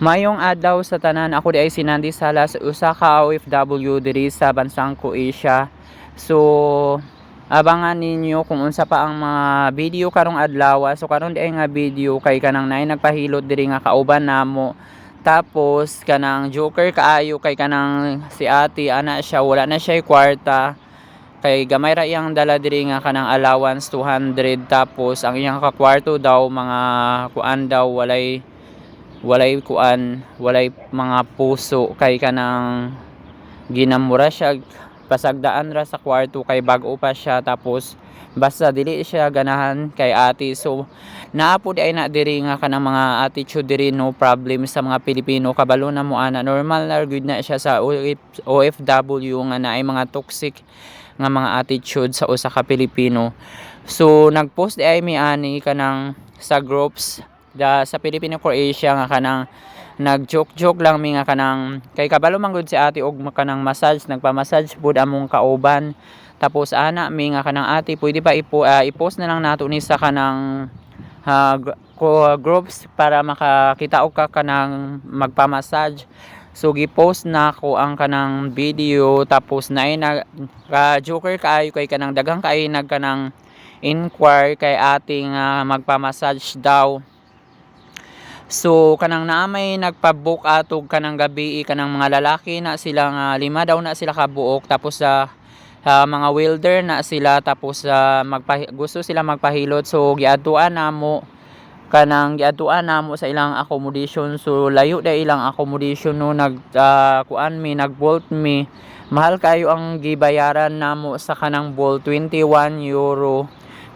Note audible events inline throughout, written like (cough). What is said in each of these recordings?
Mayong adlaw sa tanan ako di ay sinandi Salas usa ka OFW diri sa bansang Croatia. So abangan ninyo kung unsa pa ang mga video karong adlaw. So karon di ay nga video kay kanang nay nagpahilot diri nga kauban namo. Tapos kanang joker kaayo kay kanang si ate ana siya wala na siya kwarta kay gamay ra iyang dala diri nga kanang allowance 200 tapos ang iyang kakwarto daw mga kuan daw walay walay kuan walay mga puso kay kanang ginamura siya pasagdaan ra sa kwarto kay bag-o pa siya tapos basta dili siya ganahan kay ate. So naapod ay na diri nga kanang mga attitude diri no problem sa mga Pilipino. Kabalo na mo ana normal na good na siya sa OF- OFW nga naay mga toxic nga mga attitude sa usa ka Pilipino. So nagpost ay mi ani kanang sa groups da sa Filipino Croatia nga kanang nag-joke-joke lang mi nga kanang kay kabalo man gud si ate og kanang massage nagpa-massage pud among kauban. Tapos ana mi nga kanang ate pwede pa ipo, ah, i-post na lang nato ni sa kanang ko groups para makakita og ka kanang magpa-massage? So gi-post na ko ang kanang video tapos na na ka joker kaayo kay kanang daghang kay nag kanang inquire kay ate nga magpa-massage daw So kanang naamay nagpa-book atog kanang gabi kanang mga lalaki na sila nga lima daw na sila kabuok. Tapos sa ah, mga welder na sila tapos sa magpa gusto sila magpahilot. So giadtuan namo kanang giadtuan namo sa ilang accommodation. So layo da ilang accommodation no? Nag ah, kuan mi nag bolt mi. Mahal kayo ang gibayaran namo sa kanang bolt 21 euro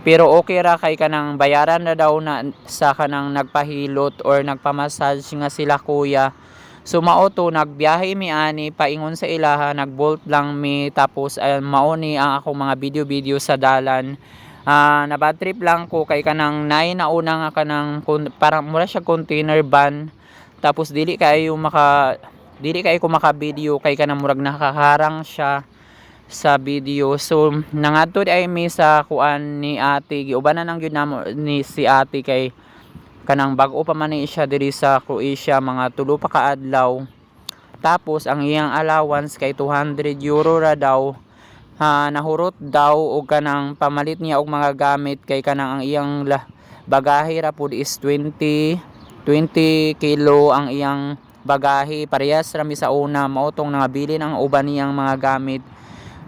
pero okay ra kay kanang bayaran na daw na sa kanang nagpahilot or nagpamassage nga sila kuya. So mao to nagbiyahe mi ani paingon sa ilaha nagbolt lang mi tapos ayun mao ni ang akong mga video-video sa dalan. Ah na bad trip lang ko kay kanang nay na una nga kanang parang mura siya container van tapos dili kayo maka dili kayo ko maka video kay kanang murag nakaharang siya sa video. So nangadto ay mi sa kuan ni ate giubanan ang gyud ni si ate kay kanang bag-o pa man ni siya diri sa Croatia mga tulo pa ka. Tapos ang iyang allowance kay 200 euro ra daw. Ha, nahurot daw og kanang pamalit niya og mga gamit kay kanang ang iyang la, bagahe ra pud is 20 20 kilo ang iyang bagahe parehas ra mi sa una mao tong nangabili ng uban niyang mga gamit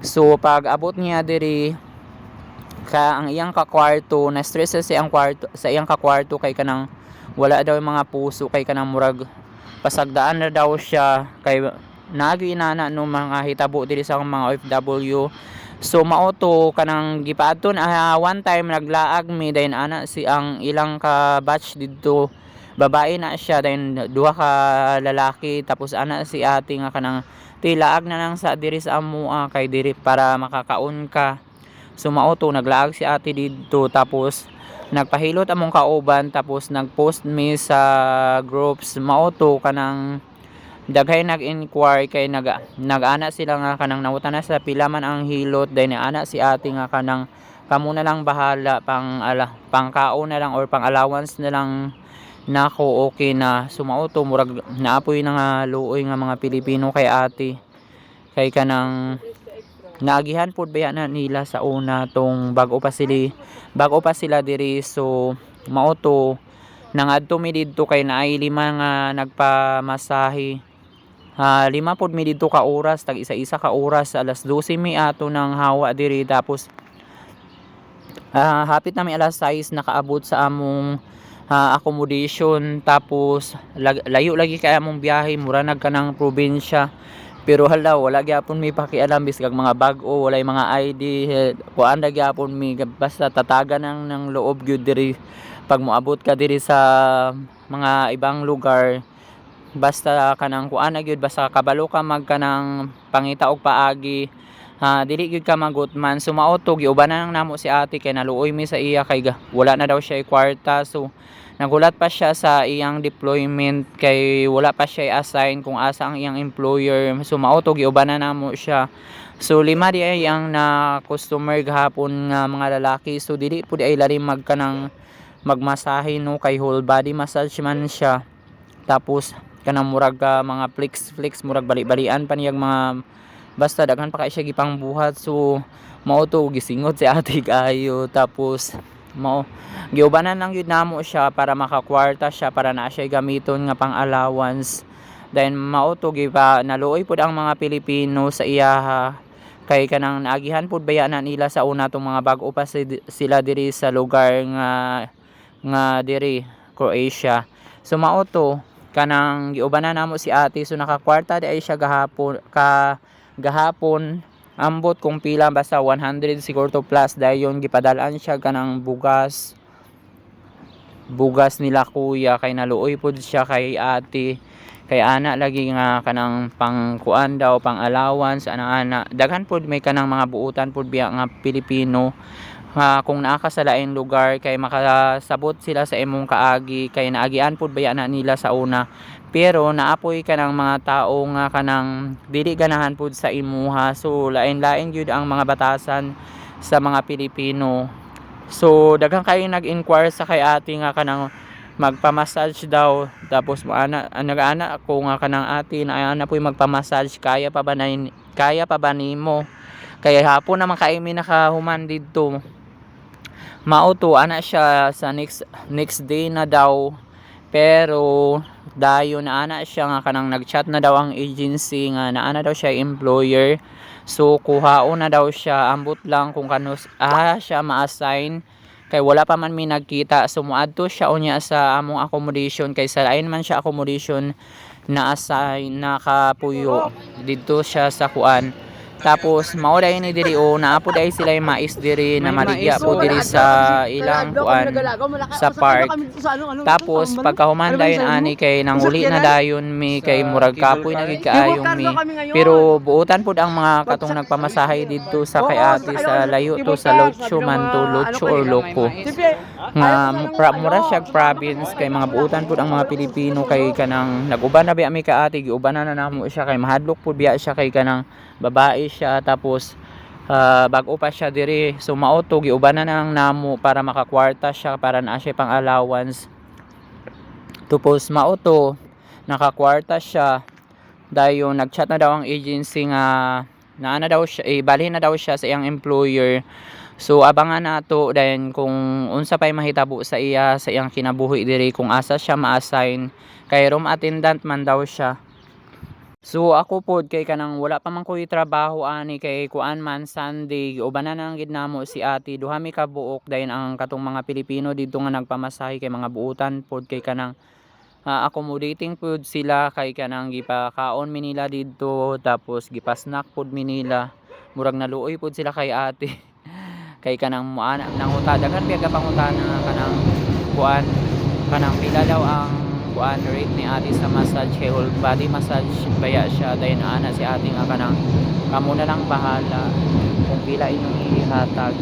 So pag abot niya diri ka ang iyang kakwarto na stress sa iyang kwarto sa iyang kakwarto kay kanang wala daw yung mga puso kay kanang murag pasagdaan na daw siya kay naagi inana no mga hitabo diri sa mga OFW so mao kanang gipaadton ah, one time naglaag mi dayon ana si ang ilang ka batch didto. Babae na siya dayon duha ka lalaki tapos ana si ate nga kanang tilaag na lang sa diri sa amua kay diri para makakaon ka. So mao to naglaag si ate didto tapos nagpahilot among kauban tapos nagpost mi sa groups. Mao to kanang daghay nag-inquire kay nag nag-ana sila nga kanang nawutan na sa pila man ang hilot dahil ana si ate nga kanang kamo na lang bahala pang ala pang kaon na lang or pang allowance na lang nako okay na. Sumao to murag naapoy na nga luoy nga mga Pilipino kay ate. Kay kanang naagihan pud baya na nila sa una tong bago pa sila bago pa sila diri. So mao to nangadto mi didto kay naay lima nga nagpamasahe. Ha lima pod mi didto ka oras tag isa-isa ka oras. Alas 12 mi ato ng hawa diri. Tapos ah, hapit na mi alas 6 nakaabot sa among ah, accommodation tapos lag- layo lagi kay among biyahe mura nag kanang probinsya. Pero hala wala gyapon mi pakialam bisag mga bag-o mga ID kuan ra gyapon mi basta tatagan nang ng loob gyud diri. Pag moabot ka diri sa mga ibang lugar basta kanang kuan na gyud basta kabalo ka mag kanang pangita og paagi. Ha dili gyud ka magutman so mao to giubanan nang namo si ate kay naluoy mi sa iya kay wala na daw siya kwarta. So nagulat pa siya sa iyang deployment kay wala pa siya assign kung asa ang iyang employer. So mao to giubanan namo siya. So lima di ay ang na customer gahapon nga mga lalaki. So dili pud ay lalim magkanang magmasahe no? Kay whole body massage man siya. Tapos kanang murag ka mga flex flex murag bali-balian pa niyang mga basta daghan pa kay siya gipang buhat so mao gisingot si ate (laughs) kayo. Tapos mao. Giubanan lang yun namo siya para makakwarta siya para na siya gamiton nga pang allowance then mao to gipa naluoy pud ang mga Pilipino sa iyaha. Kay kanang naagihan pud baya na nila sa una tong mga bag-o pa si- sila diri sa lugar nga nga diri Croatia. So mao to kanang giubanan namo si ate. So nakakwarta di ay siya gahapon ka gahapon ambot kung pila basta 100 siguro to plus. Dahil yun gipadalaan siya kanang bugas. Bugas nila kuya kay naluoy pud siya kay ate. Kay ana lagi nga kanang pangkuan daw pang allowance ana ana daghan pud may kanang mga buutan pud biya nga Pilipino ha kung naa ka sa laing lugar kay makasabot sila sa imong kaagi kay naagian pud baya na nila sa una. Pero naapoy ka ng mga tao nga kanang dili ganahan pud sa imuha so lain-lain gyud ang mga batasan sa mga Pilipino. So daghang kayo nag-inquire sa kay ate nga kanang magpa-massage daw. Tapos ana nag-ana ako nga kanang ate na ana po'y magpa-massage. Kaya pa ba na kaya pa ba nimo? Kaya hapon naman kay mi nakahuman didto mauto ana siya sa next next day na daw. Pero dayon na ana siya nga kanang nagchat na daw ang agency nga naana daw siya employer. So kuhaon na daw siya ambot lang kung kanus ah siya ma-assign. Kay wala pa man mi nagkita. So muadto siya unya sa among accommodation. Kay sa lain man siya accommodation na assign nakapuyo didto siya sa kuan tapos mao dai ni diri o naapod ay sila yung mais diri na maligya po diri sa ilang kuan sa park. Tapos pagkahuman dayon ani kay nang uli na dayon mi kay murag kapoy na gid kaayong mi. Pero buutan pud ang mga katong nagpamasahe didto sa kay ate sa layo to sa Locho man to Locho or Loco. Nga pra, mura siya province kay mga buutan pud ang mga Pilipino kay kanang naguban na biya mi ka ate giuban na na namo siya kay mahadlok pud biya siya kay kanang babae siya tapos ah, bago pa siya diri so mauto giuban na nang namo para makakwarta siya para naa siya pang allowance. Tapos mauto nakakwarta siya dahil yung nagchat na daw ang agency nga na na daw siya eh, bali na daw siya sa iyang employer so abangan nato dahil kung unsa pay mahitabo sa iya sa iyang kinabuhi diri kung asa siya ma-assign kay room attendant man daw siya. So ako pod kay kanang wala pa man ko trabaho ani kay kuan man Sunday uban na nang gid namo si ate duha mi ka buok dayon ang katong mga Pilipino didto nga nagpamasahe kay mga buutan pod kay kanang ah, accommodating pod sila kay kanang gipakaon mi nila didto tapos gipasnack pod mi nila murag naluoy pod sila kay ate (laughs) kay kanang muana nanguta daghan biya ka pangutana kanang kuan kanang pila ang kuan rate ni ate sa massage kay whole body massage. Baya siya dayon ana si ate nga kanang kamo na lang bahala. Kung pila inyong ihatag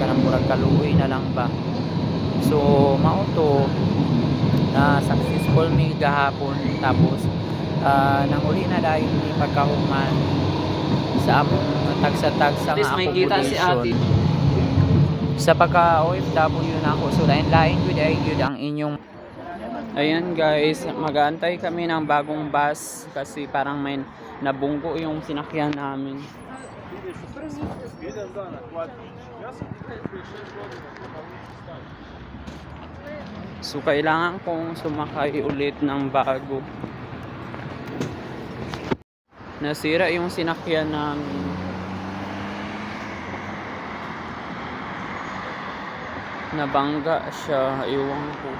kanang murag kaluoy na lang ba. So mao to na successful mi gahapon. Tapos ah, nang uli na dayon ni pagkahuman sa among nga may kita si ate. Sa pagka OFW na ako so lain lain good ay ang inyong Ayan guys, mag-aantay kami ng bagong bus kasi parang may nabunggo yung sinakyan namin. So kailangan kong sumakay ulit ng bago. Nasira yung sinakyan namin. Nabangga siya, iwan ko.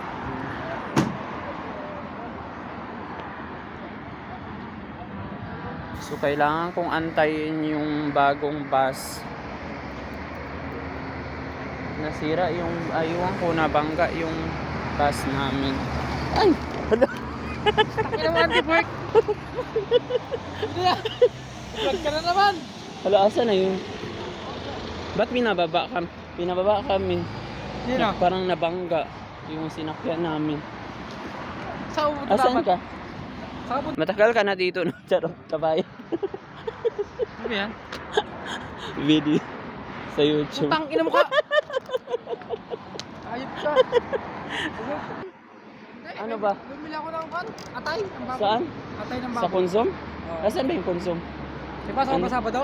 So kailangan kong antayin yung bagong bus. Nasira yung aywan ko nabangga yung bus namin. Ay, hala. Ano naman, Tibert? Vlog ka na naman. Hala, asa na yun? Ba't binababa kami? Binababa kami. Yun Na- parang nabangga yung sinakyan namin. Sa ubod Asan ka? Sa ubod. Matagal ka na dito, no? (laughs) Charot, kabay. Ano yan? (laughs) Video sa YouTube. Putang ina mo ka. (laughs) Ayop ka. Ano ba? Bumili ako ng kan? Atay. Ng baboy. Saan? Atay ng Sa baboy. Consum? Oo. Nasaan ba yung Consum? Di ba sa Ano? Sabado?